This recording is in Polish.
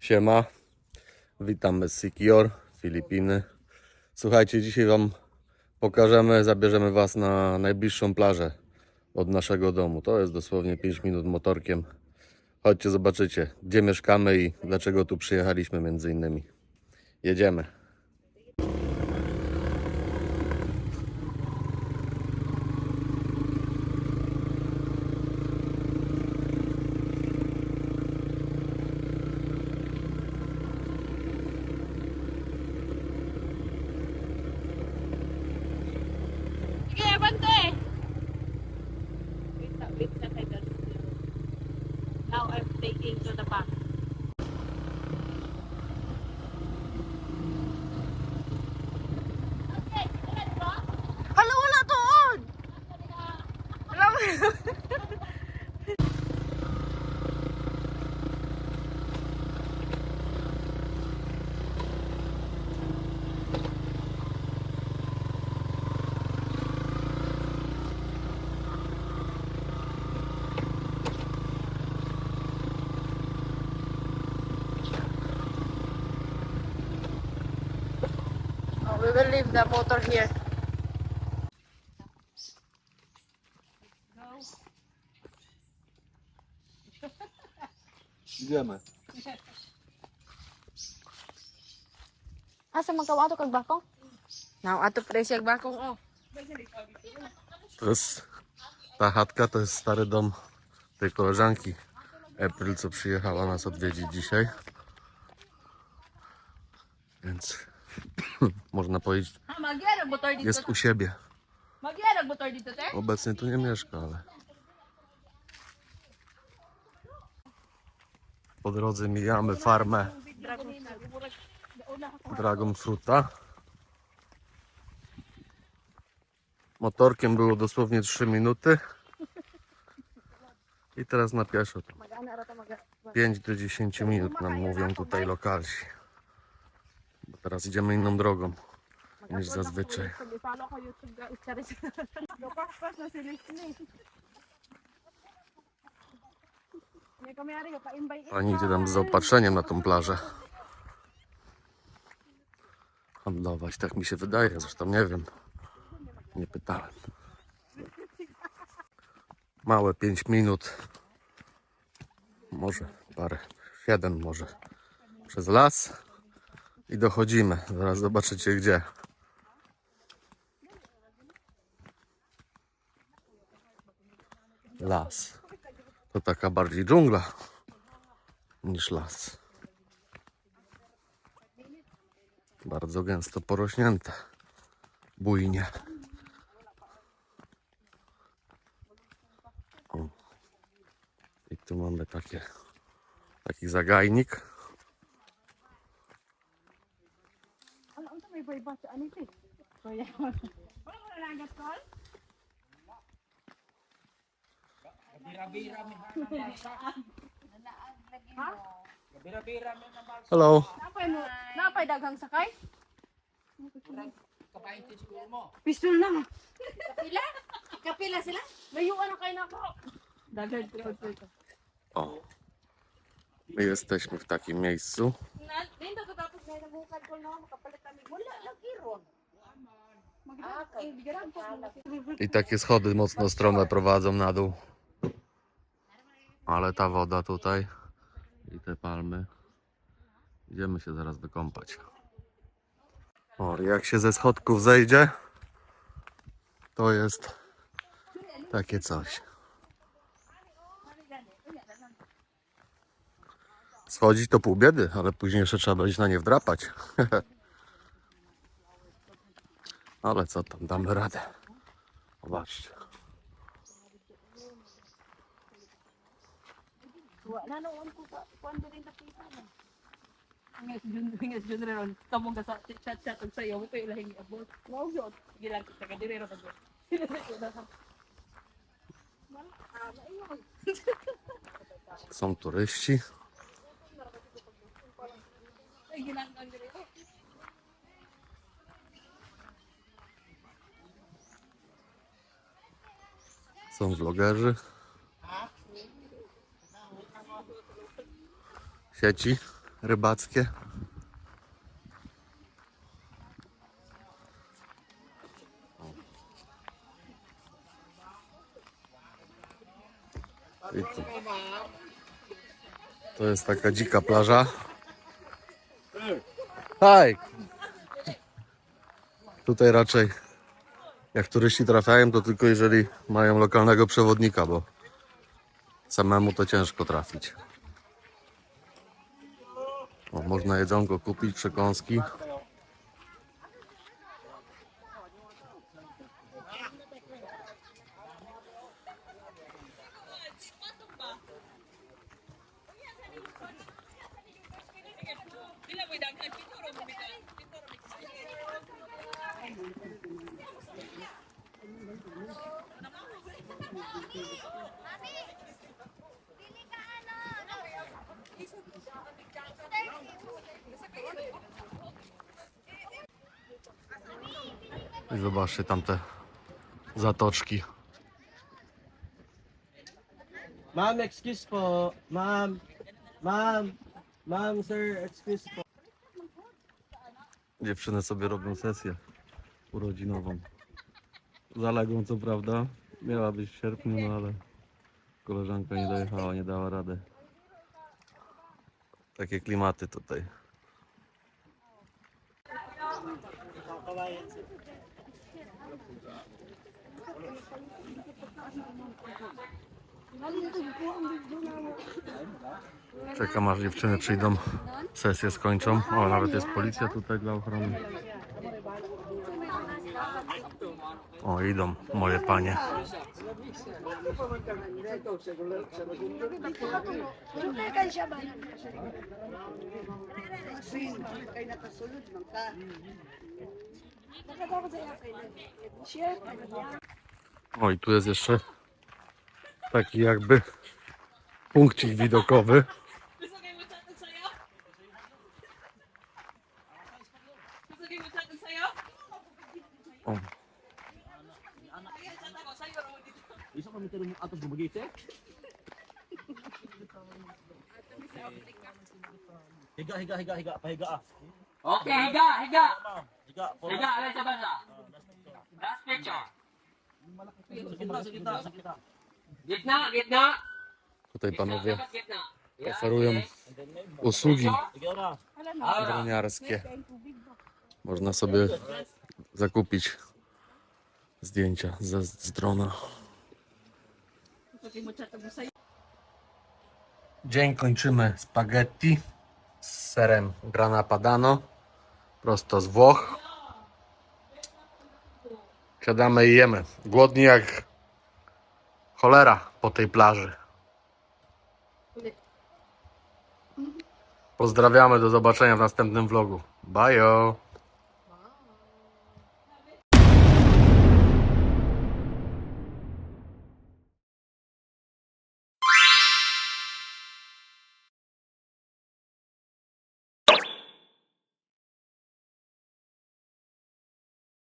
Siema, witamy z Sikior, Filipiny. Słuchajcie, dzisiaj Wam pokażemy, zabierzemy Was na najbliższą plażę od naszego domu. To jest dosłownie 5 minut motorkiem. Chodźcie, zobaczycie, gdzie mieszkamy i dlaczego tu przyjechaliśmy między innymi. Jedziemy. Into the back. We will leave the motor here. Idziemy. Asa magkawato kag bakong? Now, ato presyo kag bakong, oh. To jest, ta chatka to jest stary dom tej koleżanki April, co przyjechała nas odwiedzić dzisiaj. Więc można powiedzieć, jest u siebie. Magyarag motor dito, te? Obecnie tu nie mieszka, ale po drodze mijamy farmę Dragon Fruta. Motorkiem było dosłownie 3 minuty. I teraz na pieszo. to Mag-ana ra ta mag 5 do 10 minut nam mówią tutaj lokalsi. Bo teraz idziemy inną drogą niż zazwyczaj. Pani idzie tam z zaopatrzeniem na tą plażę. Handlować, tak mi się wydaje, zresztą nie wiem. Nie pytałem. Małe 5 minut. Może parę, 7 może. Przez las. I dochodzimy. Zaraz zobaczycie gdzie. Las. To taka bardziej dżungla niż las. Bardzo gęsto porośnięte. Bujnie. I tu mamy takie, taki zagajnik. iba-iba sa ano ito eh. So yan. Walang wala lang gas call? Bira-bira mo Ha? Bira-bira na balsa. Hello. Napay mo, napay daghang sakay? Kapaitin siguro mo. Pistol lang. Kapila? Kapila sila? Layuan na kayo na ako. Daghan ko po ito. O. Oh. My jesteśmy w takim miejscu. Na, ko na makapalit kami. Wala lagi ron. I takie schody mocno strome prowadzą na dół. Ale ta woda tutaj i te palmy. Idziemy się zaraz wykąpać. O, jak się ze schodków zejdzie, to jest takie coś. Schodzić to pół biedy, ale później jeszcze trzeba będzie na nie wdrapać. ale co tam, damy radę. Zobaczcie. Są turyści. Ay gilang kang dire. Są vlogerzy. Sieci. rybackie. I tu. To jest taka dzika plaża. Haj! Tutaj raczej jak turyści trafiają, to tylko jeżeli mają lokalnego przewodnika, bo samemu to ciężko trafić. O, można jedzonko kupić, przekąski. I zobaczcie tamte zatoczki. Ma'am, excuse po. Ma'am. Ma'am. Ma'am, sir, excuse po. Dziewczyny sobie robią sesję urodzinową. Zaległą co prawda. Miała być w sierpniu, no ale koleżanka nie dojechała, nie dała rady. Takie klimaty tutaj. Czekam aż dziewczyny przyjdą, sesję skończą. O, nawet jest policja tutaj dla ochrony. O, idą moje panie. O, i tu jest jeszcze taki jakby punkcik widokowy. Gusto mo atos gumagite. Higa, higa, higa, higa, pahiga ah. Okay, higa, higa. Higa. po. Higa, alay sa basa. Last picture. Sa gitna, sa gitna, sa gitna. Gitna, gitna. tutaj panowie oferują usługi droniarskie. Można sobie zakupić zdjęcia ze, z drona. Dzień kończymy spaghetti z serem grana padano prosto z Włoch. Siadamy i jemy. Głodni jak cholera po tej plaży. Pozdrawiamy, do zobaczenia w następnym vlogu. Bye!